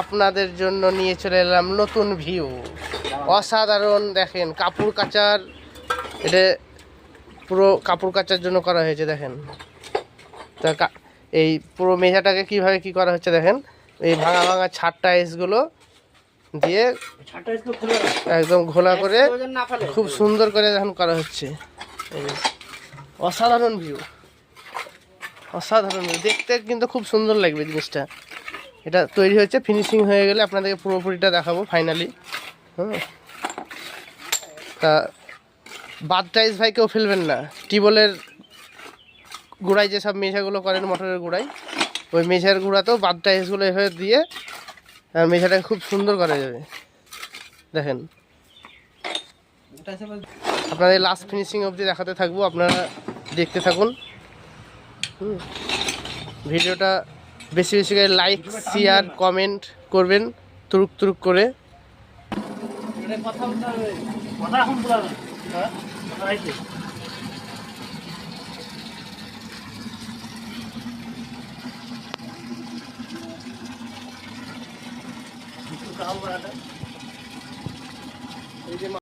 আপনাদের জন্য নিয়ে চলে এলাম নতুন ভিউ অসাধারণ দেখেন কাপড় কাচার এটা পুরো কাপড় কাচার জন্য করা হয়েছে দেখেন। তা এই পুরো মেঝাটাকে কীভাবে কি করা হচ্ছে দেখেন? এই ভাঙা ভাঙা ছাট টাইলসগুলো দিয়ে একদম ঘোলা করে খুব সুন্দর করে এখন করা হচ্ছে। এই অসাধারণ ভিউ অসাধারণ view। দেখতে কিন্তু খুব সুন্দর লাগবে জিনিসটা। এটা তৈরি হয়েছে ফিনিশিং হয়ে গেলে আপনাদেরকে পুরোপুরিটা দেখাবো ফাইনালি হুম। তা বাদ টাইস ভাই কেউ ফেলবেন না। টিবলের গুঁড়ায় যেসব মেঝাগুলো করেন, মটরের গুঁড়ায় ওই মেঝার গুঁড়াতেও বাদ টাইসগুলো এভাবে দিয়ে মেঝাটাকে খুব সুন্দর করা যাবে। দেখেন। আপনাদের লাস্ট ফিনিশিং অবধি দেখাতে থাকব, আপনারা দেখতে থাকুন। ভিডিওটা বেশি বেশি করে লাইক শেয়ার কমেন্ট করবেন তুরুক তুরুক করে। এই যে